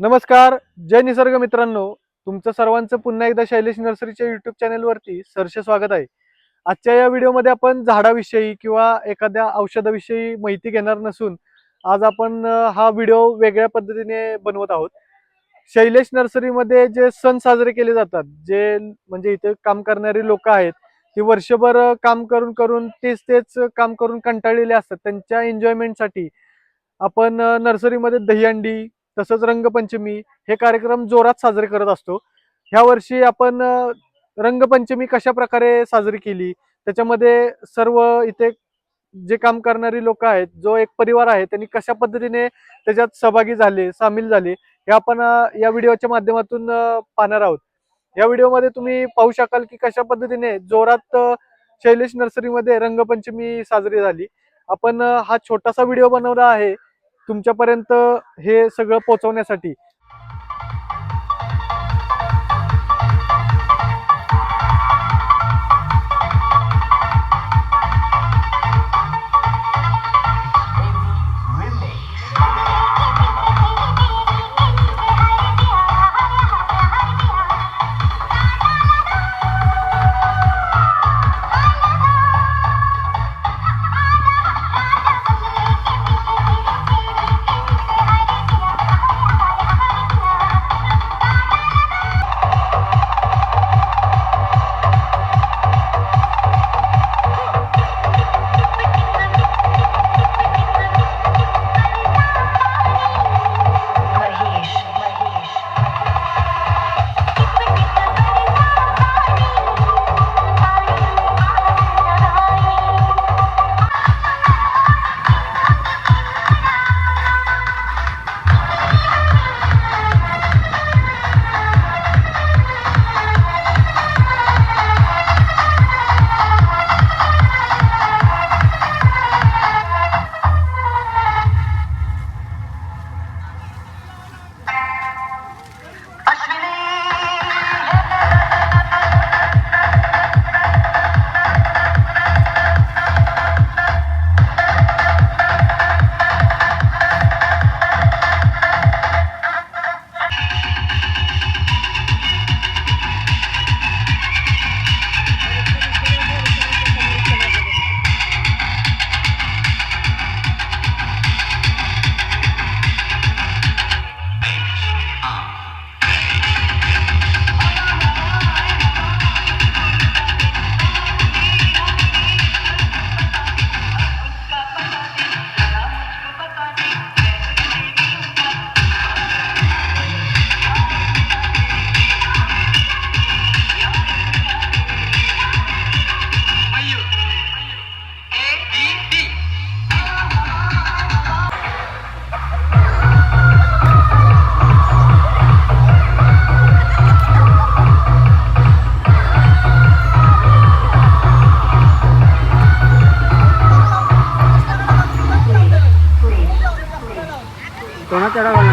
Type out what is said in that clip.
नमस्कार जय निसर्ग मित्रांनो. तुमचं सर्वांचं पुन्हा एकदा शैलेश नर्सरीच्या युट्यूब चॅनेलवरती सरसे स्वागत आहे. आजच्या या व्हिडिओमध्ये आपण झाडाविषयी किंवा एखाद्या औषधाविषयी माहिती घेणार नसून आज आपण हा व्हिडिओ वेगळ्या पद्धतीने बनवत आहोत. शैलेश नर्सरीमध्ये जे सण साजरे केले जातात जे म्हणजे इथे काम करणारी लोक आहेत ती वर्षभर काम करून करून तेच तेच काम करून कंटाळलेले असतात. त्यांच्या एन्जॉयमेंटसाठी आपण नर्सरीमध्ये दहीहंडी तसंच रंगपंचमी हे कार्यक्रम जोरात साजरे करत असतो. ह्या वर्षी आपण रंगपंचमी कशा प्रकारे साजरी केली? त्याच्यामध्ये सर्व इथे जे काम करणारी लोक आहेत जो एक परिवार आहे त्यांनी कशा पद्धतीने त्याच्यात सहभागी झाले सामील झाले हे आपण या व्हिडिओच्या माध्यमातून पाहणार आहोत. या व्हिडिओमध्ये तुम्ही पाहू शकाल की कशा पद्धतीने जोरात शैलेश नर्सरीमध्ये रंगपंचमी साजरी झाली. आपण हा छोटासा व्हिडिओ बनवला आहे. तुमच्यापर्यंत हे सगळं पोहोचवण्यासाठी ¡Ah,